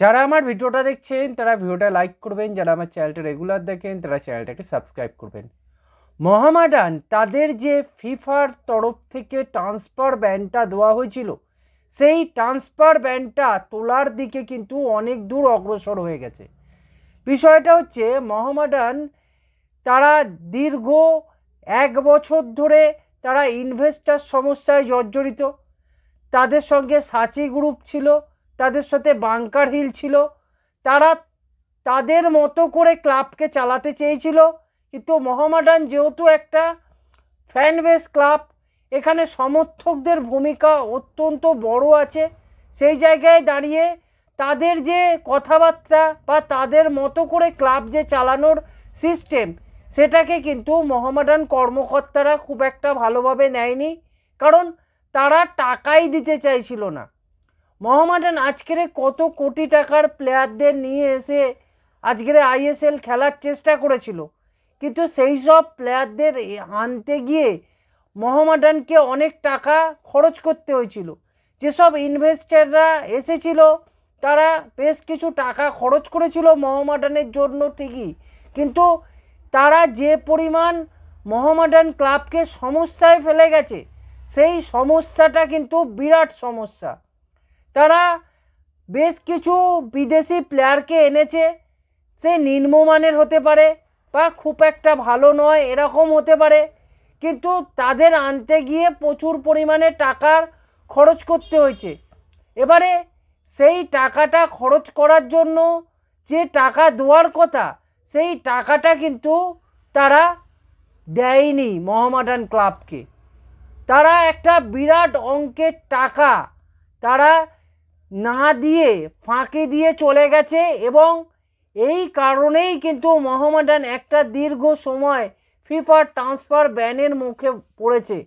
যারা আমার ভিডিওটা দেখছেন, তারা ভিডিওটা লাইক করবেন, যারা আমার চ্যানেলটা রেগুলার দেখেন, তারা চ্যানেলটাকে সাবস্ক্রাইব করবেন। মহামাডান, তাদের যে ফিফার তরফ থেকে ট্রান্সফার ব্যানটা দেওয়া হয়েছিল, সেই ট্রান্সফার ব্যানটা তোলার দিকে কিন্তু অনেক দূর অগ্রসর হয়ে গেছে। বিষয়টা হচ্ছে, মহামাডান, তারা দীর্ঘ এক বছর ধরে তারা ইনভেস্টার সমস্যায় জর্জরিত। তাদের সঙ্গে সাচি গ্রুপ ছিল তাদের সাথে বাংকার হিল ছিল। তারা তাদের মতো করে ক্লাবকে চালাতে চেয়েছিল। কিন্তু মোহামেডান যেহেতু একটা ফ্যান বেস ক্লাব, এখানে সমর্থকদের ভূমিকা অত্যন্ত বড় আছে। সেই জায়গায় দাঁড়িয়ে তাদের যে কথাবার্তা বা তাদের মতো করে ক্লাব যে চালানোর সিস্টেম, সেটাকে কিন্তু মোহামেডান কর্মকর্তারা খুব একটা ভালোভাবে নেয়নি। কারণ তারা টাকাই দিতে চাইছিল না। মোহামেডান আজকের কত কোটি টাকার প্লেয়ারদের নিয়ে এসে আজকের আইএসএল খেলার চেষ্টা করেছিল। কিন্তু সেই সব প্লেয়ারদের আনতে গিয়ে মোহামেডানকে অনেক টাকা খরচ করতে হয়েছিল। যেসব ইনভেস্টাররা এসেছিল, তারা বেশ কিছু টাকা খরচ করেছিল মোহামেডানের জন্য ঠিকই। কিন্তু তারা যে পরিমাণ মোহামেডান ক্লাবকে সমস্যায় ফেলে গেছে, সেই সমস্যাটা কিন্তু বিরাট সমস্যা। তারা বেশ কিছু বিদেশি প্লেয়ারকে এনেছে। সে নিম্নমানের হতে পারে বা খুব একটা ভালো নয়, এরকম হতে পারে। কিন্তু তাদের আনতে গিয়ে প্রচুর পরিমাণে টাকার খরচ করতে হয়েছে। এবারে সেই টাকাটা খরচ করার জন্য যে টাকা দেওয়ার কথা, সেই টাকাটা কিন্তু তারা দেয়নি মোহামেডান ক্লাবকে। তারা একটা বিরাট অঙ্কের টাকা তারা না দিয়ে ফাঁকি দিয়ে চলে গেছে এবং এই কারণেই কিন্তু মোহামেডান একটা দীর্ঘ সময় ফিফার ট্রান্সফার ব্যানের মুখে পড়েছে।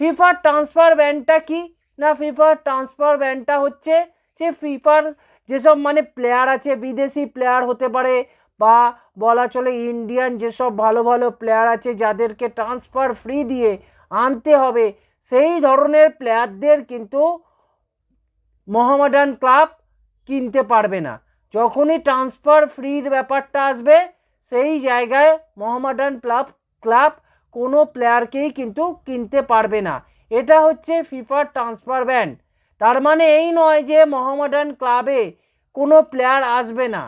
ফিফার ট্রান্সফার ব্যানটা কি? না, ফিফার ট্রান্সফার ব্যানটা হচ্ছে যে ফিফার যেসব মানে প্লেয়ার আছে, বিদেশি প্লেয়ার হতে পারে বা বলা চলে ইন্ডিয়ান যেসব ভালো ভালো প্লেয়ার আছে, যাদেরকে ট্রান্সফার ফ্রি দিয়ে আনতে হবে, সেই ধরনের প্লেয়ারদের কিন্তু মোহামেডান ক্লাব কিনতে পারবে না। যখনই ট্রান্সফার ফ্রির ব্যাপারটা আসবে, সেই জায়গায় মোহামেডান ক্লাব ক্লাব কোনো প্লেয়ারকেই কিন্তু কিনতে পারবে না। এটা হচ্ছে ফিফার ট্রান্সফার ব্যান। তার মানে এই নয় যে মোহামেডান ক্লাবে কোনো প্লেয়ার আসবে না।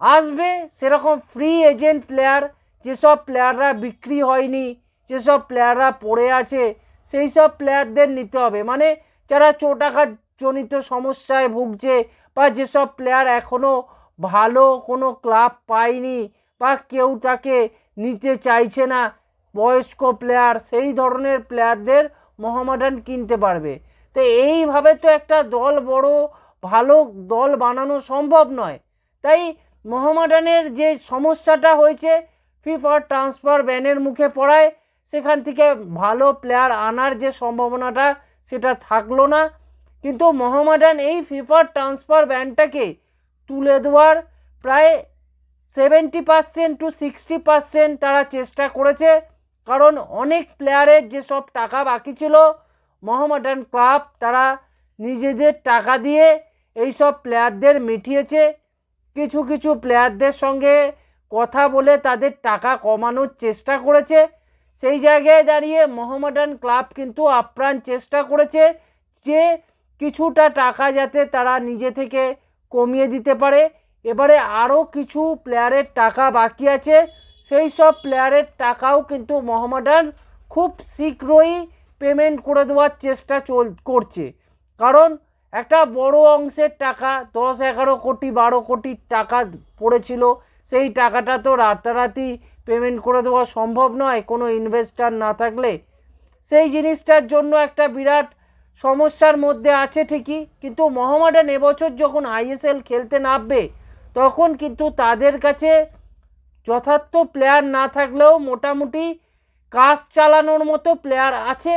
আসবে সেরকম ফ্রি এজেন্ট প্লেয়ার, যেসব প্লেয়াররা বিক্রি হয়নি, যেসব প্লেয়াররা পড়ে আছে, সেই সব প্লেয়ারদের নিতে হবে। মানে যারা চোটাঘাত জনিত সমস্যায় ভুগছে বা যেসব প্লেয়ার এখনও ভালো কোনো ক্লাব পায়নি বা কেউ তাকে নিতে চাইছে না, বয়স্ক প্লেয়ার সেই ধরনের প্লেয়ারদের মোহামেডান কিনতে পারবে। তো এইভাবে তো একটা দল বড়, ভালো দল বানানো সম্ভব নয়। তাই মোহামেডানের যে সমস্যাটা হয়েছে ফিফার ট্রান্সফার ব্যানের মুখে পড়ায়, সেখান থেকে ভালো প্লেয়ার আনার যে সম্ভাবনাটা, সেটা থাকল না। কিন্তু মোহামেডান এই ফিফার ট্রান্সফার ব্যানটাকে তুলে দেওয়ার প্রায় seventy percent to sixty percent তারা চেষ্টা করেছে। কারণ অনেক প্লেয়ারের যেসব টাকা বাকি ছিল মোহামেডান ক্লাব তারা নিজেদের টাকা দিয়ে এই সব প্লেয়ারদের মিটিয়েছে। কিছু কিছু প্লেয়ারদের সঙ্গে কথা বলে তাদের টাকা কমানোর চেষ্টা করেছে। সেই জায়গায় দাঁড়িয়ে মোহামেডান ক্লাব কিন্তু আপ্রাণ চেষ্টা করেছে যে কিছুটা টাকা যাতে তারা নিজে থেকে কমিয়ে দিতে পারে। এবারে আরও কিছু প্লেয়ারের টাকা বাকি আছে। সেই সব প্লেয়ারের টাকাও কিন্তু মোহামেডান খুব শীঘ্রই পেমেন্ট করে দেওয়ার চেষ্টা চল, করছে। কারণ একটা বড় অংশের টাকা, দশ, এগারো কোটি, বারো কোটি টাকা পড়েছিল। সেই টাকাটা তো রাতারাতি পেমেন্ট করে দেওয়া সম্ভব নয়, কোনো ইনভেস্টার না থাকলে। সেই জিনিসটার জন্য একটা বিরাট সমস্যার মধ্যে আছে ঠিকই, কিন্তু মোহামেডান এবছর যখন আইএসএল খেলতে নামবে, তখন কিন্তু তাদের কাছে যথার্থ প্লেয়ার না থাকলেও মোটামুটি কাজ চালানোর মতো প্লেয়ার আছে।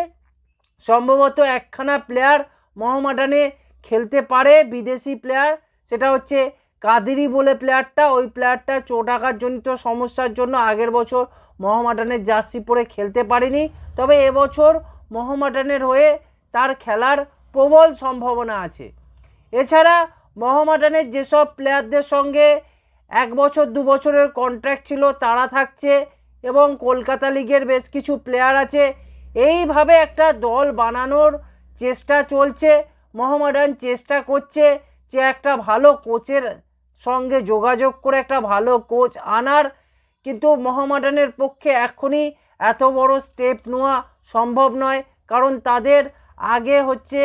সম্ভবত একখানা প্লেয়ার মোহামেডানে খেলতে পারে, বিদেশি প্লেয়ার সেটা হচ্ছে কাদেরি বলে প্লেয়ারটা ওই প্লেয়ারটা চোট আঘাতজনিত সমস্যার জন্য আগের বছর মোহামেডানের জার্সি পরে খেলতে পারেনি। তবে এবছর মোহামেডানের হয়ে তার খেলার প্রবল সম্ভাবনা আছে। এছাড়া মোহামেডানের যেসব প্লেয়ারদের সঙ্গে এক বছর, দু বছরের কন্ট্রাক্ট ছিল, তারা থাকছে এবং কলকাতা লিগের বেশ কিছু প্লেয়ার আছে। এইভাবে একটা দল বানানোর চেষ্টা চলছে, মোহামেডান চেষ্টা করছে যে একটা ভালো কোচের সঙ্গে যোগাযোগ করে একটা ভালো কোচ আনার। কিন্তু মোহামেডানের পক্ষে এখনই এত বড় স্টেপ নেওয়া সম্ভব নয়, কারণ তাদের আগে হচ্ছে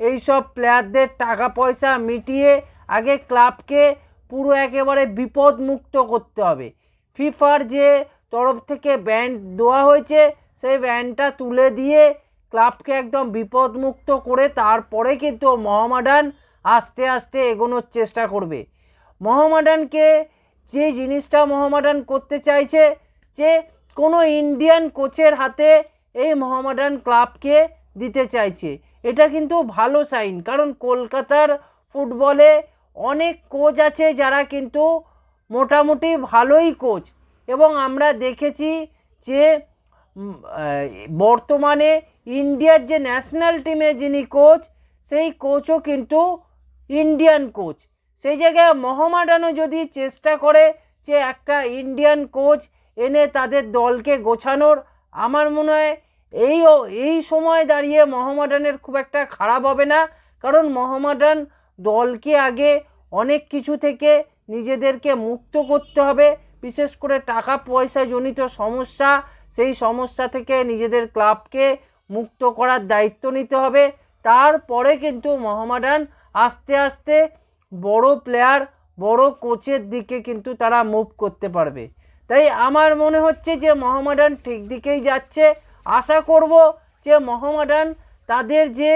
এই সব প্লেয়ারদের টাকা পয়সা মিটিয়ে আগে ক্লাবকে পুরো একেবারে বিপদমুক্ত করতে হবে। ফিফার যে তরফ থেকে ব্যান্ড দেওয়া হয়েছে, সেই ব্যান্ডটা তুলে দিয়ে ক্লাবকে একদম বিপদমুক্ত করে তারপরে কিন্তু মোহামেডান আস্তে আস্তে এগোনোর চেষ্টা করবে। মোহামেডানকে যে জিনিসটা মোহামেডান করতে চাইছে, যে কোনো ইন্ডিয়ান কোচের হাতে এই মোহামেডান ক্লাবকে দিতে চাইছে। এটা কিন্তু ভালো সাইন, কারণ কলকাতার ফুটবলে অনেক কোচ আছে যারা কিন্তু মোটামুটি ভালোই কোচ। এবং আমরা দেখেছি যে বর্তমানে ইন্ডিয়ার যে ন্যাশনাল টিমে যিনি কোচ, সেই কোচও কিন্তু ইন্ডিয়ান কোচ। সেই জায়গায় মোহামেডানও যদি চেষ্টা করে যে একটা ইন্ডিয়ান কোচ এনে তাদের দলকে গোছানোর, আমার মনে হয় এই এই সময় দাঁড়িয়ে মোহামেডানের খুব একটা খারাপ হবে না। কারণ মোহামেডান দলকে আগে অনেক কিছু থেকে নিজেদেরকে মুক্ত করতে হবে। বিশেষ করে টাকা পয়সা জনিত সমস্যা, সেই সমস্যা থেকে নিজেদের ক্লাবকে মুক্ত করার দায়িত্ব নিতে হবে। তারপরে কিন্তু মোহামেডান আস্তে আস্তে বড় প্লেয়ার, বড় কোচের দিকে কিন্তু তারা মুভ করতে পারবে। তাই আমার মনে হচ্ছে যে মোহামেডান ঠিক দিকেই যাচ্ছে। আশা করব যে মোহামেডান তাদের যে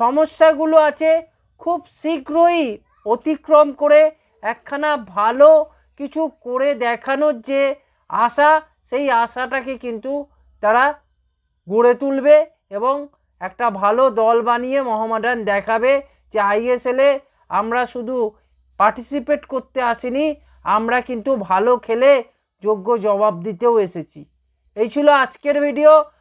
সমস্যাগুলো আছে খুব শীঘ্রই অতিক্রম করে একখানা ভালো কিছু করে দেখানোর যে আশা, সেই আশাটাকে কিন্তু তারা গড়ে তুলবে এবং একটা ভালো দল বানিয়ে মোহামেডান দেখাবে যে আইএসএলে আমরা শুধু পার্টিসিপেট করতে আসিনি, আমরা কিন্তু ভালো খেলে যোগ্য জবাব দিতেও এসেছি। এই ছিল আজকের ভিডিও